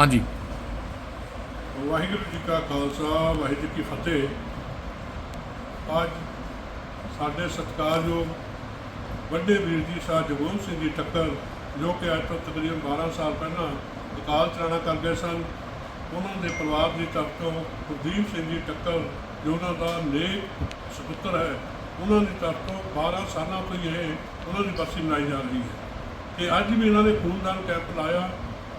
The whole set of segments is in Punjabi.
ਹਾਂਜੀ। ਵਾਹਿਗੁਰੂ ਜੀ ਕਾ ਖਾਲਸਾ, ਵਾਹਿਗੁਰੂ ਜੀ ਕੀ ਫਤਿਹ। ਅੱਜ ਸਾਡੇ ਸਤਿਕਾਰਯੋਗ ਵੱਡੇ ਵੀਰ ਜੀ ਸ਼ਾਹ ਜਗਮੋਹਨ ਸਿੰਘ ਜੀ ਟੱਕਰ, ਜੋ ਕਿ ਅੱਜ ਤੋਂ ਤਕਰੀਬਨ 12 ਸਾਲ ਪਹਿਲਾਂ ਅਕਾਲ ਚਲਾਣਾ ਕਰ ਗਏ ਸਨ। ਉਹਨਾਂ ਦੇ ਪਰਿਵਾਰ ਦੀ ਤਰਫ ਤੋਂ ਕੁਲਦੀਪ ਸਿੰਘ ਜੀ ਟੱਕਰ, ਜੋ ਉਹਨਾਂ ਦਾ ਨੇਕ ਸੁਪੁੱਤਰ ਹੈ, ਉਹਨਾਂ ਦੀ ਤਰਫ ਤੋਂ 12 ਸਾਲਾਂ ਤੋਂ ਹੀ ਇਹ ਉਹਨਾਂ ਦੀ ਬਰਸੀ ਮਨਾਈ ਜਾ ਰਹੀ ਹੈ। ਤੇ ਅੱਜ ਵੀ ਇਹਨਾਂ ਨੇ ਖੂਨਦਾਨ ਕੈਂਪ ਲਾਇਆ।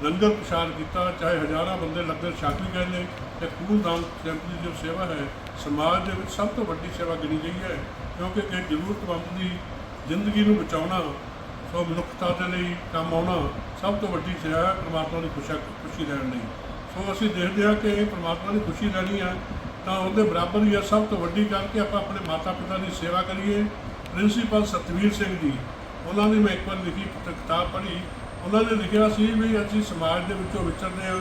ਲੰਗਰ ਪ੍ਰਸ਼ਾਦ ਕੀਤਾ, ਚਾਹੇ ਹਜ਼ਾਰਾਂ ਬੰਦੇ ਲੰਗਰ ਛਕ ਵੀ ਗਏ ਨੇ ਤੇ ਖੂਨਦਾਨ ਕੈਂਪ ਦੀ ਜੋ ਸੇਵਾ ਹੈ, ਸਮਾਜ ਦੇ ਵਿੱਚ ਸਭ ਤੋਂ ਵੱਡੀ ਸੇਵਾ ਗਿਣੀ ਗਈ ਹੈ, ਕਿਉਂਕਿ ਇੱਕ ਜ਼ਰੂਰਤਮੰਦ ਦੀ ਜ਼ਿੰਦਗੀ ਨੂੰ ਬਚਾਉਣਾ, ਸੋ ਮਨੁੱਖਤਾ ਦੇ ਲਈ ਕੰਮ ਆਉਣਾ, ਸਭ ਤੋਂ ਵੱਡੀ ਸੇਵਾ ਹੈ, ਪ੍ਰਮਾਤਮਾ ਦੀ ਖੁਸ਼ੀ ਖੁਸ਼ੀ ਲੈਣ ਲਈ। ਸੋ ਅਸੀਂ ਦੇਖਦੇ ਹਾਂ ਕਿ ਪ੍ਰਮਾਤਮਾ ਦੀ ਖੁਸ਼ੀ ਲੈਣੀ ਹੈ ਤਾਂ ਉਹਦੇ ਬਰਾਬਰ ਹੀ ਹੈ ਸਭ ਤੋਂ ਵੱਡੀ ਗੱਲ ਕਿ ਆਪਾਂ ਆਪਣੇ ਮਾਤਾ ਪਿਤਾ ਦੀ ਸੇਵਾ ਕਰੀਏ। ਪ੍ਰਿੰਸੀਪਲ ਸਤਵੀਰ ਸਿੰਘ ਜੀ, ਉਹਨਾਂ ਦੀ ਮੈਂ ਇੱਕ ਵਾਰ ਲਿਖੀ ਕਿਤਾਬ ਪੜ੍ਹੀ। ਉਹਨਾਂ ਨੇ ਲਿਖਿਆ ਸੀ ਵੀ ਅਸੀਂ ਸਮਾਜ ਦੇ ਵਿੱਚੋਂ ਵਿਚਰਦੇ ਹਾਂ,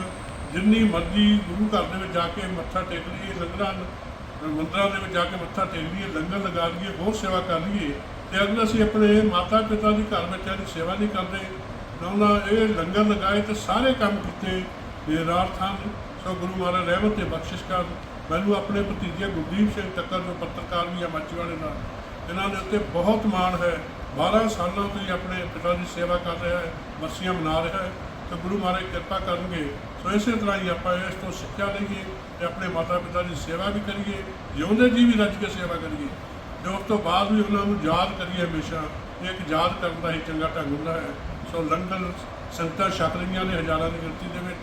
ਜਿੰਨੀ ਮਰਜ਼ੀ ਗੁਰੂ ਘਰ ਦੇ ਵਿੱਚ ਜਾ ਕੇ ਮੱਥਾ ਟੇਕ ਲਈਏ, ਲੰਗਰਾਂ ਮੰਦਰਾਂ ਦੇ ਵਿੱਚ ਜਾ ਕੇ ਮੱਥਾ ਟੇਕ ਲਈਏ, ਲੰਗਰ ਲਗਾ ਲਈਏ ਬਹੁਤ ਸੇਵਾ ਕਰ ਲਈਏ, ਤੇ ਅਗਰ ਅਸੀਂ ਆਪਣੇ ਮਾਤਾ ਪਿਤਾ ਦੀ ਘਰ ਬੱਚਿਆਂ ਦੀ ਸੇਵਾ ਨਹੀਂ ਕਰਦੇ, ਤਾਂ ਉਹਨਾਂ ਇਹ ਲੰਗਰ ਲਗਾਏ ਤੇ ਸਾਰੇ ਕੰਮ ਕੀਤੇ ਬੇਰਾਰਥ ਹਨ ਸੋ ਗੁਰੂ ਮਹਾਰਾਜ ਰਹਿਮਤ ਤੇ ਬਖਸ਼ਿਸ਼ ਕਰ ਮੈਨੂੰ ਆਪਣੇ ਭਤੀਜੇ ਗੁਰਦੀਪ ਸਿੰਘ ਟੱਕਰ ਜੋ ਪੱਤਰਕਾਰ ਵੀ ਆ ਮਾਚੀਵਾੜੇ ਨਾਲ, ਇਹਨਾਂ ਦੇ ਉੱਤੇ ਬਹੁਤ ਮਾਣ ਹੈ। 12 ਸਾਲਾਂ ਤੋਂ ਹੀ ਆਪਣੇ ਪਿਤਾ ਦੀ ਸੇਵਾ ਕਰ ਰਿਹਾ ਹੈ ਵਰਸੀਆਂ ਮਨਾ ਰਿਹਾ ਹੈ, ਤੇ ਗੁਰੂ ਮਹਾਰਾਜ ਕਿਰਪਾ ਕਰਨਗੇ। ਸੋ ਇਸੇ ਤਰ੍ਹਾਂ ਹੀ ਆਪਾਂ ਇਸ ਤੋਂ ਸਿੱਖਿਆ ਲਈਏ ਤੇ ਆਪਣੇ ਮਾਤਾ ਪਿਤਾ ਦੀ ਸੇਵਾ ਵੀ ਕਰੀਏ, ਜਿਉਂਦੇ ਜੀ ਵੀ ਰੱਜ ਕੇ ਸੇਵਾ ਕਰੀਏ। ਤੇ ਉਸ ਤੋਂ ਬਾਅਦ ਵੀ ਉਹਨਾਂ ਨੂੰ ਯਾਦ ਕਰੀਏ ਹਮੇਸ਼ਾ ਇੱਕ ਯਾਦ ਕਰਨ ਦਾ ਹੀ ਚੰਗਾ ਢੰਗ ਹੁੰਦਾ ਹੈ। ਸੋ ਲੰਗਰ, ਸੰਗਤਾਂ ਛਕ ਰਹੀਆਂ ਨੇ ਹਜ਼ਾਰਾਂ ਦੀ ਗਿਣਤੀ ਦੇ ਵਿੱਚ।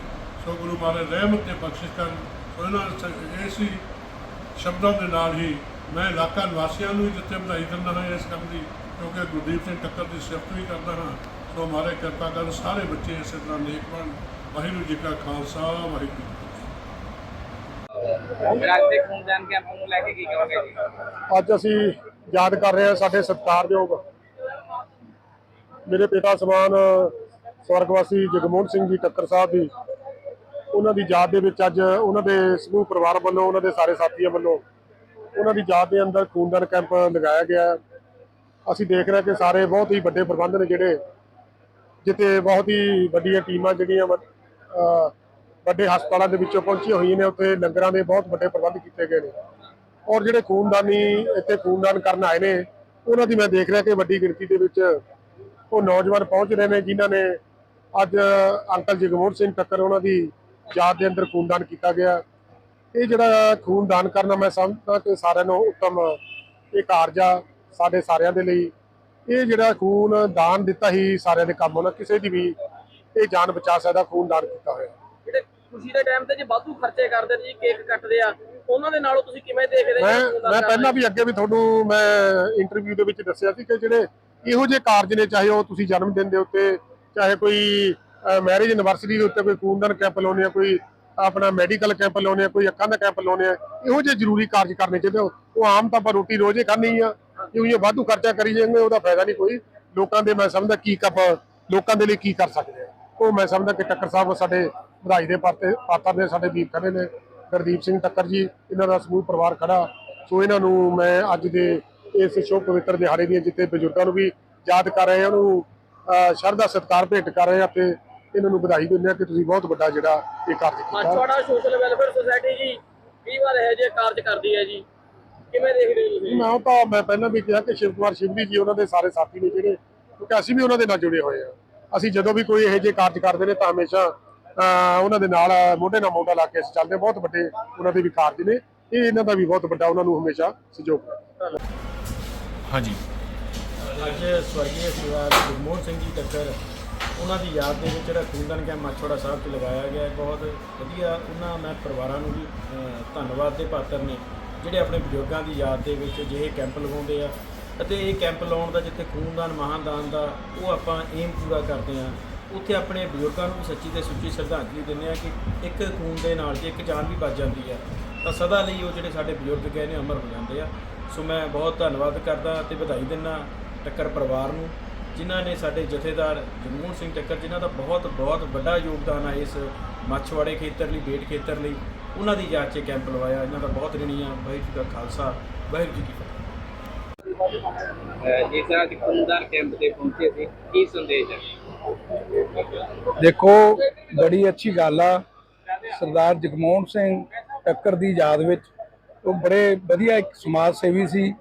ਸੋ ਗੁਰੂ ਮਹਾਰਾਜ ਰਹਿਮਤ ਤੇ ਬਖਸ਼ਿਸ਼ ਕਰਨ। ਸੋ ਇਹਨਾਂ ਸ- ਇਸ ਹੀ ਸ਼ਬਦਾਂ ਦੇ ਨਾਲ ਹੀ ਮੈਂ ਇਲਾਕਾ ਨਿਵਾਸੀਆਂ ਨੂੰ ਵੀ ਜਿੱਥੇ ਵਧਾਈ ਦਿੰਦਾ ਹਾਂ ਇਸ ਕੰਮ ਦੀ ਕਿਉਂਕਿ ਗੁਰਦੀਪ ਸਿੰਘ ਟੱਕਰ ਦੀ ਸਿਫਤ ਵੀ ਕਰਦਾ ਹਾਂ ਸੋ ਮਾਰੇ ਕਿਰਪਾ ਕਰਨ ਸਾਰੇ ਬੱਚੇ ਇਸੇ ਤਰ੍ਹਾਂ ਨੇਕ ਬਣ। ਵਾਹਿਗੁਰੂ ਜੀ ਕਾ ਖਾਲਸਾ ਵਾਹਿਗੁਰੂ ਜੀ ਕੀ ਫਤਿਹ। ਫਿਰ ਅੱਜ ਦੇ ਖੂਨਦਾਨ ਕੈਂਪ ਨੂੰ ਲੈ ਕੇ ਕੀ ਕਹੋਗੇ ਜੀ? ਅੱਜ ਅਸੀਂ ਯਾਦ ਕਰ ਰਹੇ ਹਾਂ ਸਾਡੇ ਸਤਿਕਾਰਯੋਗ ਮੇਰੇ ਪਿਤਾ ਸਮਾਨ ਸਵਰਗਵਾਸੀ ਜਗਮੋਹਨ ਸਿੰਘ ਜੀ ਟੱਕਰ ਸਾਹਿਬ ਦੀ ਉਹਨਾਂ ਦੀ ਯਾਦ ਦੇ ਵਿੱਚ ਅੱਜ ਉਹਨਾਂ ਦੇ ਸਮੂਹ ਪਰਿਵਾਰ ਵੱਲੋਂ ਉਹਨਾਂ ਦੇ ਸਾਰੇ ਸਾਥੀਆਂ ਵੱਲੋਂ ਉਹਨਾਂ ਦੀ ਯਾਦ ਦੇ ਅੰਦਰ ਖੂਨਦਾਨ ਕੈਂਪ ਲਗਾਇਆ ਗਿਆ। ਹੈ। ਅਸੀਂ ਦੇਖ ਰਹੇ ਕਿ ਸਾਰੇ ਬਹੁਤ ਹੀ ਵੱਡੇ ਪ੍ਰਬੰਧ ਨੇ ਜਿਹੜੇ, ਜਿੱਥੇ ਬਹੁਤ ਹੀ ਵੱਡੀਆਂ ਟੀਮਾਂ ਜਿਹੜੀਆਂ ਵ- ਵੱਡੇ ਹਸਪਤਾਲਾਂ ਦੇ ਵਿੱਚੋਂ ਪਹੁੰਚੀਆਂ ਹੋਈਆਂ ਨੇ, ਉੱਥੇ ਲੰਗਰਾਂ ਦੇ ਬਹੁਤ ਵੱਡੇ ਪ੍ਰਬੰਧ ਕੀਤੇ ਗਏ ਨੇ। ਔਰ ਜਿਹੜੇ ਖੂਨਦਾਨੀ ਇੱਥੇ ਖੂਨਦਾਨ ਕਰਨ ਆਏ ਨੇ, ਉਹਨਾਂ ਦੀ ਮੈਂ ਦੇਖ ਰਿਹਾ ਕਿ ਵੱਡੀ ਗਿਣਤੀ ਦੇ ਵਿੱਚ ਉਹ ਨੌਜਵਾਨ ਪਹੁੰਚ ਰਹੇ ਨੇ, ਜਿਨ੍ਹਾਂ ਨੇ ਅੱਜ ਅੰਕਲ ਜਗਮੋਹਨ ਸਿੰਘ ਟੱਕਰ ਉਹਨਾਂ ਦੀ ਯਾਦ ਦੇ ਅੰਦਰ ਖੂਨਦਾਨ ਕੀਤਾ ਗਿਆ। ਇਹ ਜਿਹੜਾ ਖੂਨਦਾਨ ਕਰਨਾ ਮੈਂ ਸਮਝਦਾ ਕਿ ਸਾਰਿਆਂ ਨੂੰ ਉੱਤਮ ਇਹ ਕਾਰਜ ਆ। ਸਾਡੇ ਸਾਰਿਆਂ ਦੇ ਲਈ। ਇਹ ਜਿਹੜਾ ਖੂਨ ਦਾਨ ਦਿੱਤਾ ਹੀ ਸਾਰਿਆਂ ਦੇ ਕੰਮ ਹੋਣਾ ਕਿਸੇ ਦੀ ਵੀ ਇਹ ਜਾਨ ਬਚਾ ਸਕਦਾ ਖੂਨ ਦਾਨ ਕੀਤਾ ਹੋਇਆ। ਜਿਹੜੇ ਖੁਸ਼ੀ ਦੇ ਟਾਈਮ ਤੇ ਜੇ ਵਾਧੂ ਖਰਚੇ ਕਰਦੇ ਜੀ ਕੇਕ ਕੱਟਦੇ ਆ ਉਹਨਾਂ ਦੇ ਨਾਲੋਂ ਤੁਸੀਂ ਕਿਵੇਂ ਦੇਖਦੇ ਮੈਂ ਮੈਂ ਪਹਿਲਾਂ ਵੀ ਅੱਗੇ ਵੀ ਤੁਹਾਨੂੰ ਮੈਂ ਇੰਟਰਵਿਊ ਦੇ ਵਿੱਚ ਦੱਸਿਆ ਸੀ ਕਿ ਜਿਹੜੇ ਇਹੋ ਜਿਹੇ ਕਾਰਜ ਨੇ ਚਾਹੇ ਉਹ ਤੁਸੀਂ ਜਨਮ ਦਿਨ ਦੇ ਉੱਤੇ ਚਾਹੇ ਕੋਈ ਮੈਰਿਜ ਐਨਵਰਸਰੀ ਦੇ ਉੱਤੇ ਕੋਈ ਖੂਨਦਾਨ ਕੈਂਪ ਲਾਉਣੇ ਆ ਕੋਈ ਆਪਣਾ ਮੈਡੀਕਲ ਕੈਂਪ ਲਾਉਣੇ ਆ ਕੋਈ ਅੱਖਾਂ ਦਾ ਕੈਂਪ ਲਾਉਣੇ ਆ ਇਹੋ ਜਿਹੇ ਜ਼ਰੂਰੀ ਕਾਰਜ ਕਰਨੇ ਚਾਹੀਦੇ ਉਹ ਆਮ ਤਾਂ ਆਪਾਂ ਰੋਟੀ ਰੋਜ਼ੇ ਕਰਨੀ ਆ। ਕਿਉਂ ਇਹ ਵਾਧੂ ਖਰਚਾ ਕਰੀ ਜਾਵਾਂਗੇ ਉਹਦਾ ਫਾਇਦਾ ਨਹੀਂ ਕੋਈ। ਲੋਕਾਂ ਦੇ ਮੈਂ ਸਮਝਦਾ ਕੀ ਕੱਪ, ਲੋਕਾਂ ਦੇ ਲਈ ਕੀ ਕਰ ਸਕਦੇ ਆ। ਉਹ ਮੈਂ ਸਮਝਦਾ ਕਿ ਟੱਕਰ ਸਾਹਿਬ ਸਾਡੇ ਵਧਾਈ ਦੇ ਪਾਤੇ, ਪਾਤਰ ਨੇ, ਸਾਡੇ ਵੀਰ ਖੜੇ ਨੇ। ਗੁਰਦੀਪ ਸਿੰਘ ਟੱਕਰ ਜੀ, ਇਹਨਾਂ ਦਾ ਸਮੂਹ ਪਰਿਵਾਰ ਖੜਾ। ਸੋ ਇਹਨਾਂ ਨੂੰ ਮੈਂ ਅੱਜ ਦੇ ਇਸ ਸ਼ੁਭ ਪਵਿੱਤਰ ਦਿਹਾੜੇ ਦੀਆਂ ਜਿੱਥੇ ਬਜ਼ੁਰਗਾਂ ਨੂੰ ਵੀ ਯਾਦ ਕਰ ਰਹੇ ਹਾਂ, ਉਹਨੂੰ ਸ਼ਰਧਾ, ਸਤਿਕਾਰ, ਭੇਟ ਕਰ ਰਹੇ ਹਾਂ ਤੇ ਇਹਨਾਂ ਨੂੰ ਵਧਾਈ ਦਿੰਦੇ ਹਾਂ ਕਿ ਤੁਸੀਂ ਬਹੁਤ ਵੱਡਾ ਜਿਹੜਾ ਇਹ ਕਾਰਜ ਕੀਤਾ। ਮਾਛਵਾੜਾ ਸੋਸ਼ਲ ਵੈਲਫੇਅਰ ਸੁਸਾਇਟੀ ਜੀ ਕਈ ਵਾਰ ਇਹ ਜੇ ਕਾਰਜ ਕਰਦੀ ਹੈ ਜੀ। ਕਿਵੇਂ ਦੇਖਦੇ ਹੋ ਤੁਸੀਂ? ਮੈਂ ਤਾਂ ਮੈਂ ਪਹਿਲਾਂ ਵੀ ਕਿਹਾ ਕਿ ਸ਼ਿਵ ਕੁਮਾਰ ਸ਼ਿਵਲੀ ਜੀ ਉਹਨਾਂ ਦੇ ਸਾਰੇ ਸਾਥੀ ਨੇ ਜਿਹੜੇ ਕਿਉਂਕਿ ਅਸੀਂ ਵੀ ਉਹਨਾਂ ਦੇ ਨਾਲ ਜੁੜੇ ਹੋਏ ਆ ਅਸੀਂ ਜਦੋਂ ਵੀ ਕੋਈ ਇਹੋ ਜਿਹੇ ਕਾਰਜ ਕਰਦੇ ਨੇ ਤਾਂ ਹਮੇਸ਼ਾ ਉਹਨਾਂ ਦੇ ਨਾਲ ਮੋਢੇ ਨਾਲ ਮੋਢਾ ਲਾ ਕੇ ਅਸੀਂ ਚੱਲਦੇ। ਬਹੁਤ ਵੱਡੇ ਉਹਨਾਂ ਦੇ ਵੀ ਕਾਰਜ ਨੇ। ਇਹ ਇਹਨਾਂ ਦਾ ਵੀ ਬਹੁਤ ਵੱਡਾ ਉਹਨਾਂ ਨੂੰ ਹਮੇਸ਼ਾ ਸਹਿਯੋਗ ਹਾਂਜੀ। ਅੱਜ ਸਵਰਗੀ ਸਰਦਾਰ ਗੁਰਮੋਹਨ ਸਿੰਘ ਜੀ ਟੱਕਰ ਉਹਨਾਂ ਦੀ ਯਾਦ ਦੇ ਵਿੱਚ ਜਿਹੜਾ ਖੂਨਦਾਨ ਕੈਂਪ ਮਾਛੋੜਾ ਸਾਹਿਬ 'ਚ ਲਗਾਇਆ ਗਿਆ ਹੈ। ਬਹੁਤ ਵਧੀਆ ਉਹਨਾਂ ਮੈਂ ਪਰਿਵਾਰਾਂ ਨੂੰ ਵੀ ਧੰਨਵਾਦ ਦੇ ਪਾਤਰ ਨੇ। ਜਿਹੜੇ ਆਪਣੇ ਬਜ਼ੁਰਗਾਂ ਦੀ ਯਾਦ ਦੇ ਵਿੱਚ ਜਿਹੇ ਕੈਂਪ ਲਗਾਉਂਦੇ ਆ ਅਤੇ ਇਹ ਕੈਂਪ ਲਾਉਣ ਦਾ ਜਿੱਥੇ ਖੂਨਦਾਨ ਮਹਾਦਾਨ ਦਾ ਉਹ ਆਪਾਂ ਏਮ ਪੂਰਾ ਕਰਦੇ ਆ, ਉੱਥੇ ਆਪਣੇ ਬਜ਼ੁਰਗਾਂ ਨੂੰ ਸੱਚੀ ਤੇ ਸੁੱਚੀ ਸ਼ਰਧਾਂਜਲੀ ਦਿੰਦੇ ਆ ਕਿ ਇੱਕ ਖੂਨ ਦੇ ਨਾਲ ਜੇ ਇੱਕ ਜਾਨ ਵੀ ਬਚ ਜਾਂਦੀ ਆ, ਤਾਂ ਸਦਾ ਲਈ ਉਹ ਜਿਹੜੇ ਸਾਡੇ ਬਜ਼ੁਰਗ ਗਏ ਨੇ ਅਮਰ ਹੋ ਜਾਂਦੇ ਆ। ਸੋ ਮੈਂ ਬਹੁਤ ਧੰਨਵਾਦ ਕਰਦਾ ਤੇ ਵਧਾਈ ਦਿੰਦਾ ਟੱਕਰ ਪਰਿਵਾਰ ਨੂੰ, ਜਿਨ੍ਹਾਂ ਨੇ ਸਾਡੇ ਜਥੇਦਾਰ ਜਗਮੋਹਨ ਸਿੰਘ ਟੱਕਰ, ਜਿਨ੍ਹਾਂ ਦਾ ਬਹੁਤ ਬਹੁਤ ਵੱਡਾ ਯੋਗਦਾਨ ਆ ਇਸ ਮੱਛਵਾੜੇ ਖੇਤਰ ਲਈ, ਬੇਟ ਖੇਤਰ ਲਈ। ਉਹਨਾਂ ਦੀ ਯਾਦ 'ਚ ਕੈਂਪ ਲਵਾਇਆ। ਇਹਨਾਂ ਦਾ ਬਹੁਤ ਰਿਣੀ ਆ ਵਾਹਿਗੁਰੂ ਜੀ ਕਾ ਖਾਲਸਾ ਵਾਹਿਗੁਰੂ ਜੀ ਕੀ ਫਤਿਹ। ਜਿਸ ਤਰ੍ਹਾਂ ਕਿ ਖੂਨਦਾਨ ਕੈਂਪ ਤੇ ਪਹੁੰਚੇ ਸੀ। ਕੀ ਸੰਦੇਸ਼ ਹੈ? ਦੇਖੋ ਬੜੀ ਅੱਛੀ ਗੱਲ ਆ। ਸਰਦਾਰ ਜਗਮੋਹਨ ਸਿੰਘ ਟੱਕਰ ਦੀ ਯਾਦ ਵਿੱਚ ਉਹ ਬੜੇ ਵਧੀਆ ਇੱਕ ਸਮਾਜ ਸੇਵੀ ਸੀ।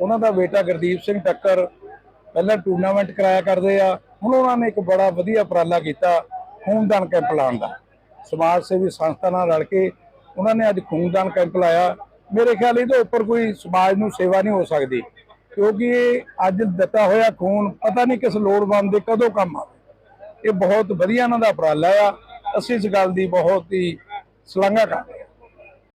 ਉਹਨਾਂ ਦਾ ਬੇਟਾ ਗੁਰਦੀਪ ਸਿੰਘ ਟੱਕਰ ਪਹਿਲਾਂ ਟੂਰਨਾਮੈਂਟ ਕਰਾਇਆ ਕਰਦੇ ਆ। ਹੁਣ ਉਹਨਾਂ ਨੇ ਇੱਕ ਬੜਾ ਵਧੀਆ ਉਪਰਾਲਾ ਕੀਤਾ ਖੂਨਦਾਨ ਕੈਂਪ ਲਾਉਣ ਦਾ। ਸਮਾਜ ਸੇਵੀ ਸੰਸਥਾ ਨਾਲ ਰਲ ਕੇ ਉਹਨਾਂ ਨੇ ਅੱਜ ਖੂਨਦਾਨ ਕੈਂਪ ਲਾਇਆ। ਮੇਰੇ ਖਿਆਲ ਇਹਦੇ ਉੱਪਰ ਕੋਈ ਸਮਾਜ ਨੂੰ ਸੇਵਾ ਨਹੀਂ ਹੋ ਸਕਦੀ, ਕਿਉਂਕਿ ਇਹ ਅੱਜ ਦਿੱਤਾ ਹੋਇਆ ਖੂਨ ਪਤਾ ਨਹੀਂ ਕਿਸ ਲੋੜਵੰਦ ਦੇ ਕਦੋਂ ਕੰਮ ਆਵੇ। ਇਹ ਬਹੁਤ ਵਧੀਆ ਇਹਨਾਂ ਦਾ ਉਪਰਾਲਾ ਆ। ਅਸੀਂ ਇਸ ਗੱਲ ਦੀ ਬਹੁਤ ਹੀ ਸ਼ਲਾਘਾ ਕਰਦੇ